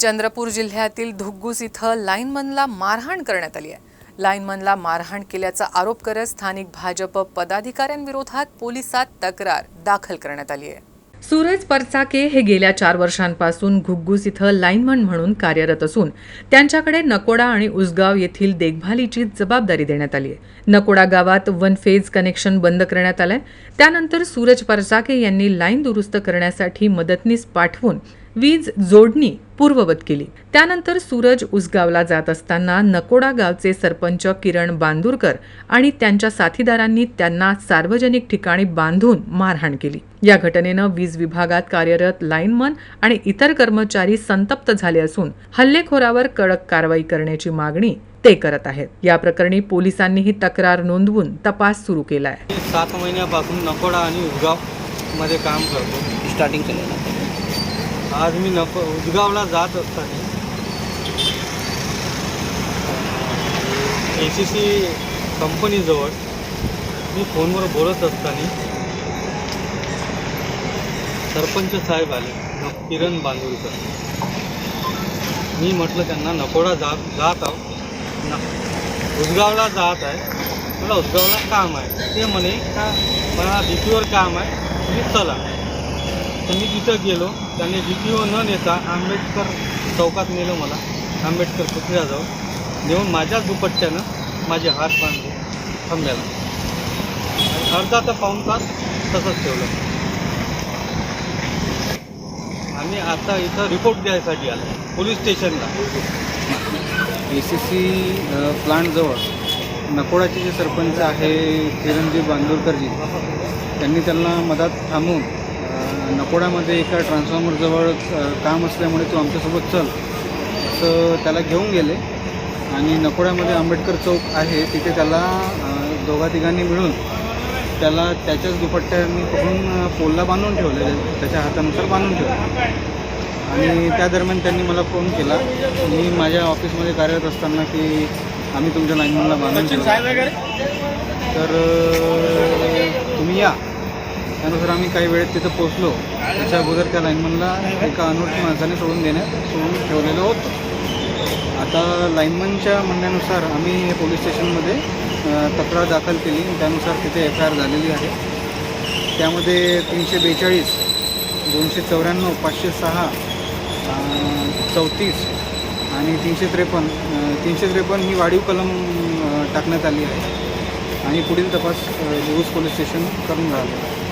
चंद्रपूर जिल्ह्यातील धुग्गूस इथं लाईनमनला मारहाण करण्यात आली आहे. लाईनमनला मारहाण केल्याचा आरोप करत स्थानिक भाजप पदाधिकाऱ्यांविरोधात पोलिसात तक्रार दाखल करण्यात आली आहे. सूरज परचाके हे गेल्या चार वर्षांपासून घुग्गूस इथं लाईनमन म्हणून कार्यरत असून त्यांच्याकडे नकोडा आणि उसगाव येथील देखभालीची जबाबदारी देण्यात आली आहे. नकोडा गावात वन फेज कनेक्शन बंद करण्यात आलंय. त्यानंतर सूरज परचाके यांनी लाईन दुरुस्त करण्यासाठी मदतनीस पाठवून वीज जोडणी पूर्ववत केली. त्यानंतर सूरज उसगावला जात असताना नकोडा गावचे सरपंच किरण बांदूरकर आणि त्यांच्या साथीदारांनी त्यांना सार्वजनिक ठिकाणी बांधून मारहाण केली. या घटनेनं वीज विभागात कार्यरत लाईनमन आणि इतर कर्मचारी संतप्त झाले असून हल्लेखोरावर कडक कारवाई करण्याची मागणी ते करत आहेत. या प्रकरणी पोलिसांनी ही तक्रार नोंदवून तपास सुरू केला आहे सात महिन्यापासून नकोडा आणि उदगावमध्ये काम करतो. स्टार्टिंग आज मी नफ उदगावला जात असताना ए सी सी कंपनीजवळ मी फोनवर बोलत असताना सरपंच साहेब आले किरण बांदूरकर. मी म्हटलं त्यांना नकोडा जात जात आहो. ना उदगावला जात आहे. मला उदगावला काम आहे. ते म्हणे का मला डी पीवर काम आहे. तुम्ही चला. तर मी तिथं गेलो. त्यांनी जी पी ओ न नेता आंबेडकर चौकात नेलं मला आंबेडकर पुतळ्याजवळ नेऊन माझ्याच दुपट्ट्यानं माझे हात बांधले थांब्याला आणि अर्धा तर पाऊण तास तसंच ठेवलं. आम्ही आता इथं रिपोर्ट द्यायसाठी आलो पोलीस स्टेशनला. ए सी सी प्लांटजवळ नकोडाचे जे सरपंच आहे किरणजी बांदोरकरजी त्यांनी त्यांना मधात थांबून नकोडामध्ये एका ट्रान्सफॉर्मरजवळ काम असल्यामुळे तू आमच्यासोबत चल. असं त्याला घेऊन गेले. आणि नकोड्यामध्ये आंबेडकर चौक आहे तिथे त्याला दोघा तिघांनी मिळून त्याला त्याच्याच दुपट्ट्याने पकडून पोलला बांधून ठेवले. त्याच्या हातानुसार बांधून ठेवले. आणि त्या दरम्यान त्यांनी मला फोन केला. मी माझ्या ऑफिसमध्ये कार्यरत असताना की आम्ही तुमच्या लाईनमॅनला बांधून ठेवू. तर तुम्ही या. त्यानुसार आम्ही काही वेळेत तिथं पोचलो त्याच्या अगोदर त्या लाईनमनला एका अनोळखी माणसाने सोडून देण्यात सोडून ठेवलेलं होतं. आता लाईनमनच्या म्हणण्यानुसार आम्ही पोलीस स्टेशनमध्ये तक्रार दाखल केली. त्यानुसार तिथे एफ आय आर झालेली आहे. त्यामध्ये तीनशे बेचाळीस दोनशे चौऱ्याण्णव पाचशे सहा चौतीस आणि तीनशे त्रेपन्न तीनशे त्रेपन्न ही वाढीव कलम टाकण्यात आली आहे. आणि पुढील तपास अ, दिवस पोलीस स्टेशन करून राहिलं.